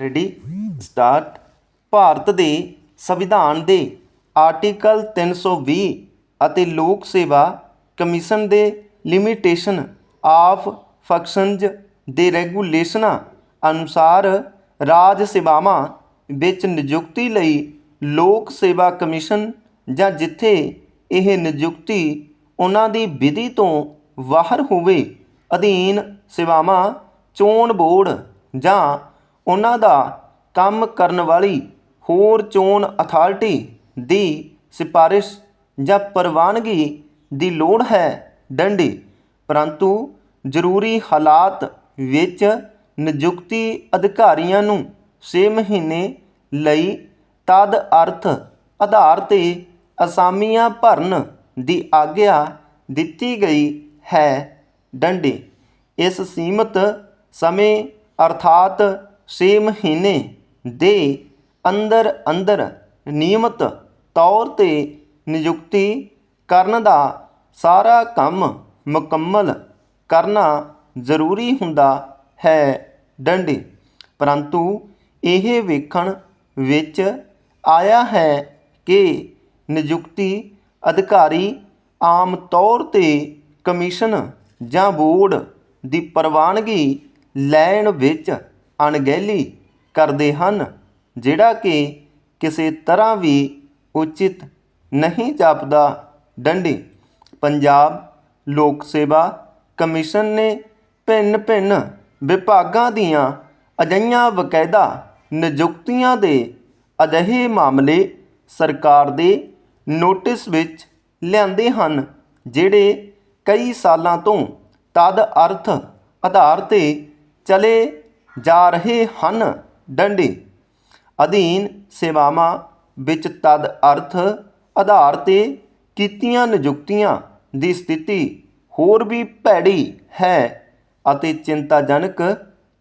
Ready start Bharat ਦੇ ਸੰਵਿਧਾਨ ਦੇ ਆਰਟੀਕਲ 320 ਅਤੇ ਲੋਕ ਸੇਵਾ ਕਮਿਸ਼ਨ ਦੇ ਲਿਮਿਟੇਸ਼ਨ ਆਫ ਫੰਕਸ਼ਨਜ਼ ਦੇ ਰੈਗੂਲੇਸ਼ਨਾਂ ਅਨੁਸਾਰ ਰਾਜ ਸੇਵਾਵਾਂ ਵਿੱਚ ਨਿਯੁਕਤੀ ਲਈ ਲੋਕ ਸੇਵਾ ਕਮਿਸ਼ਨ ਜਾਂ ਜਿੱਥੇ ਇਹ ਨਿਯੁਕਤੀ ਉਹਨਾਂ ਦੀ ਵਿਧੀ ਤੋਂ ਬਾਹਰ ਹੋਵੇ, ਅਧੀਨ ਸੇਵਾਵਾਂ ਚੋਣ ਬੋਰਡ ਜਾਂ ਉਹਨਾਂ ਦਾ ਕੰਮ ਕਰਨ ਵਾਲੀ ਹੋਰ ਚੋਣ ਅਥਾਰਟੀ ਦੀ ਸਿਫਾਰਿਸ਼ ਜਾਂ ਪ੍ਰਵਾਨਗੀ ਦੀ ਲੋੜ ਹੈ, ਡੰਡੀ। ਪਰੰਤੂ ਜ਼ਰੂਰੀ ਹਾਲਾਤ ਵਿੱਚ ਨਿਯੁਕਤੀ ਅਧਿਕਾਰੀਆਂ ਨੂੰ ਛੇ ਮਹੀਨੇ ਲਈ ਤਦ ਅਰਥ ਆਧਾਰ ਤੇ ਅਸਾਮੀਆਂ ਭਰਨ ਦੀ ਆਗਿਆ ਦਿੱਤੀ ਗਈ ਹੈ, ਡੰਡੀ। ਇਸ ਸੀਮਤ ਸਮੇਂ ਅਰਥਾਤ 6 ਮਹੀਨੇ ਦੇ ਅੰਦਰ ਅੰਦਰ ਨਿਯਮਤ ਤੌਰ ਤੇ ਨਿਯੁਕਤੀ ਕਰਨ ਦਾ ਸਾਰਾ ਕੰਮ ਮੁਕੰਮਲ ਕਰਨਾ ਜ਼ਰੂਰੀ ਹੁੰਦਾ ਹੈ ਡੰਡੀ। ਪਰੰਤੂ ਇਹ ਵੇਖਣ ਵਿੱਚ ਆਇਆ ਹੈ ਕਿ ਨਿਯੁਕਤੀ ਅਧਿਕਾਰੀ ਆਮ ਤੌਰ ਤੇ ਕਮਿਸ਼ਨ ਜਾਂ ਬੋਰਡ ਦੀ ਪ੍ਰਵਾਨਗੀ ਲੈਣ ਵਿੱਚ ਅਣਗਹਿਲੀ ਕਰਦੇ ਹਨ, ਜਿਹੜਾ ਕਿ ਕਿਸੇ ਤਰ੍ਹਾਂ ਵੀ ਉਚਿਤ ਨਹੀਂ ਜਾਪਦਾ। ਡੰਡੀ, ਪੰਜਾਬ ਲੋਕ ਸੇਵਾ ਕਮਿਸ਼ਨ ਨੇ ਭਿੰਨ ਭਿੰਨ ਵਿਭਾਗਾਂ ਦੀਆਂ ਅਜਿਹੀਆਂ ਬਕਾਇਦਾ ਨਿਯੁਕਤੀਆਂ ਦੇ ਅਜਿਹੇ ਮਾਮਲੇ ਸਰਕਾਰ ਦੇ ਨੋਟਿਸ ਵਿੱਚ ਲਿਆਂਦੇ ਹਨ, ਜਿਹੜੇ ਕਈ ਸਾਲਾਂ ਤੋਂ ਤਦ ਅਰਥ ਆਧਾਰ ਤੇ ਚਲੇ ਜਾ ਰਹੇ ਹਨ। ਡੰਡੀ। ਅਧੀਨ ਸੇਵਾਵਾਂ ਵਿੱਚ ਤਦ ਅਰਥ ਆਧਾਰ ਤੇ ਕੀਤੀਆਂ ਨਿਯੁਕਤੀਆਂ ਦੀ ਸਥਿਤੀ ਹੋਰ ਵੀ ਭੈੜੀ ਹੈ ਅਤੇ ਚਿੰਤਾਜਨਕ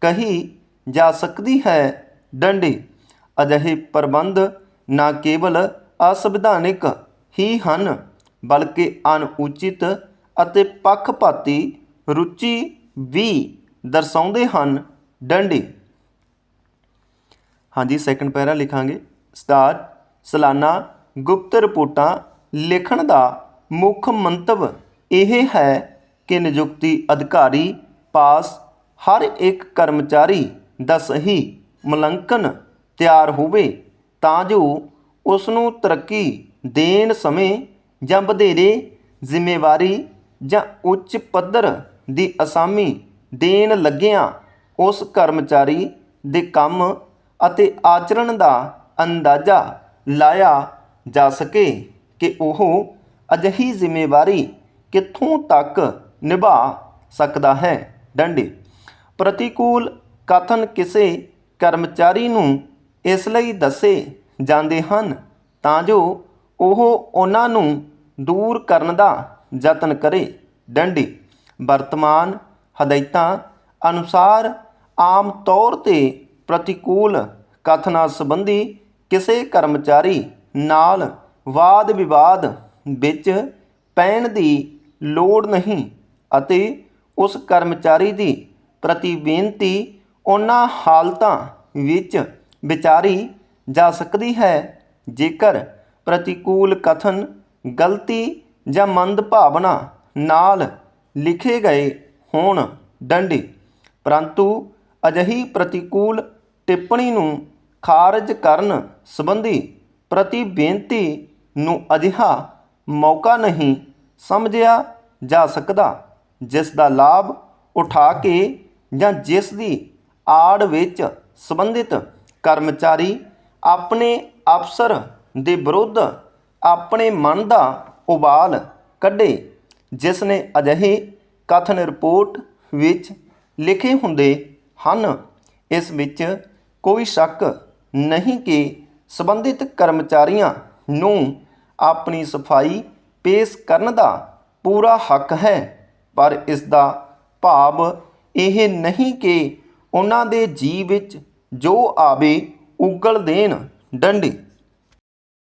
ਕਹੀ ਜਾ ਸਕਦੀ ਹੈ। ਡੰਡੀ। ਅਜਿਹੇ ਪ੍ਰਬੰਧ ਨਾ ਕੇਵਲ ਅਸੰਵਿਧਾਨਿਕ ਹੀ ਹਨ, ਬਲਕਿ ਅਨੁਚਿਤ ਅਤੇ ਪੱਖਪਾਤੀ ਰੁਚੀ ਵੀ ਦਰਸਾਉਂਦੇ ਹਨ। ਡੰਡੀ। ਹਾਂਜੀ ਸੈਕੰਡ ਪੈਰਾ ਲਿਖਾਂਗੇ। ਸਟਾਰਟ ਸਾਲਾਨਾ ਗੁਪਤ ਰਿਪੋਰਟਾਂ ਲਿਖਣ ਦਾ ਮੁੱਖ ਮੰਤਵ ਇਹ ਹੈ ਕਿ ਨਿਯੁਕਤੀ ਅਧਿਕਾਰੀ ਪਾਸ ਹਰ ਇੱਕ ਕਰਮਚਾਰੀ ਦਾ ਸਹੀ ਮੁਲਾਂਕਣ ਤਿਆਰ ਹੋਵੇ ਤਾਂ ਜੋ ਉਸ ਨੂੰ ਤਰੱਕੀ ਦੇਣ ਸਮੇਂ ਜਾਂ ਵਧੇਰੇ ਜ਼ਿੰਮੇਵਾਰੀ ਜਾਂ ਉੱਚ ਪੱਧਰ ਦੀ ਅਸਾਮੀ ਦੇਣ ਲੱਗਿਆਂ ਉਸ ਕਰਮਚਾਰੀ ਦੇ ਕੰਮ ਅਤੇ ਆਚਰਣ ਦਾ ਅੰਦਾਜ਼ਾ ਲਾਇਆ ਜਾ ਸਕੇ ਕਿ ਉਹ ਅਜਿਹੀ ਜ਼ਿੰਮੇਵਾਰੀ ਕਿੱਥੋਂ ਤੱਕ ਨਿਭਾ ਸਕਦਾ ਹੈ। ਡੰਡੇ ਪ੍ਰਤੀਕੂਲ ਕਥਨ ਕਿਸੇ ਕਰਮਚਾਰੀ ਨੂੰ ਇਸ ਲਈ ਦੱਸੇ ਜਾਂਦੇ ਹਨ ਤਾਂ ਜੋ ਉਹ ਉਹਨਾਂ ਨੂੰ ਦੂਰ ਕਰਨ ਦਾ ਯਤਨ ਕਰੇ। ਡੰਡੀ ਵਰਤਮਾਨ ਹਦਾਇਤਾਂ ਅਨੁਸਾਰ ਆਮ ਤੌਰ ਤੇ ਪ੍ਰਤੀਕੂਲ ਕਥਨਾਂ ਸੰਬੰਧੀ ਕਿਸੇ ਕਰਮਚਾਰੀ ਨਾਲ ਵਾਦ ਵਿਵਾਦ ਵਿੱਚ ਪੈਣ ਦੀ ਲੋੜ ਨਹੀਂ ਅਤੇ ਉਸ ਕਰਮਚਾਰੀ ਦੀ ਪ੍ਰਤੀ ਬੇਨਤੀ ਉਹਨਾਂ ਹਾਲਤਾਂ ਵਿੱਚ ਵਿਚਾਰੀ ਜਾ ਸਕਦੀ ਹੈ ਜੇਕਰ ਪ੍ਰਤੀਕੂਲ ਕਥਨ ਗਲਤੀ ਜਾਂ ਮੰਦ ਭਾਵਨਾ ਨਾਲ ਲਿਖੇ ਗਏ ਹੋਣ ਡੰਡੀ ਪਰੰਤੂ ਅਜਿਹੀ ਪ੍ਰਤੀਕੂਲ ਟਿੱਪਣੀ ਨੂੰ ਖਾਰਜ ਕਰਨ ਸੰਬੰਧੀ ਪ੍ਰਤੀ ਬੇਨਤੀ ਨੂੰ ਅਜਿਹਾ ਮੌਕਾ ਨਹੀਂ ਸਮਝਿਆ ਜਾ ਸਕਦਾ, ਜਿਸ ਦਾ ਲਾਭ ਉਠਾ ਕੇ ਜਾਂ ਜਿਸ ਦੀ ਆੜ ਵਿੱਚ ਸੰਬੰਧਿਤ ਕਰਮਚਾਰੀ ਆਪਣੇ ਅਫਸਰ ਦੇ ਵਿਰੁੱਧ ਆਪਣੇ ਮਨ ਦਾ ਉਬਾਲ ਕੱਢੇ, ਜਿਸ ਨੇ ਅਜਿਹੇ ਕਥਨ ਰਿਪੋਰਟ ਵਿੱਚ ਲਿਖੇ ਹੁੰਦੇ ਹਨ। ਇਸ ਵਿੱਚ ਕੋਈ ਸ਼ੱਕ ਨਹੀਂ ਕਿ ਸੰਬੰਧਿਤ ਕਰਮਚਾਰੀਆਂ ਨੂੰ ਆਪਣੀ ਸਫ਼ਾਈ ਪੇਸ਼ ਕਰਨ ਦਾ ਪੂਰਾ ਹੱਕ ਹੈ, ਪਰ ਇਸ ਦਾ ਭਾਵ ਇਹ ਨਹੀਂ ਕਿ ਉਹਨਾਂ ਦੇ ਜੀ ਵਿੱਚ ਜੋ ਆਵੇ ਉਗਲ ਦੇਣ, ਡੰਡੀ।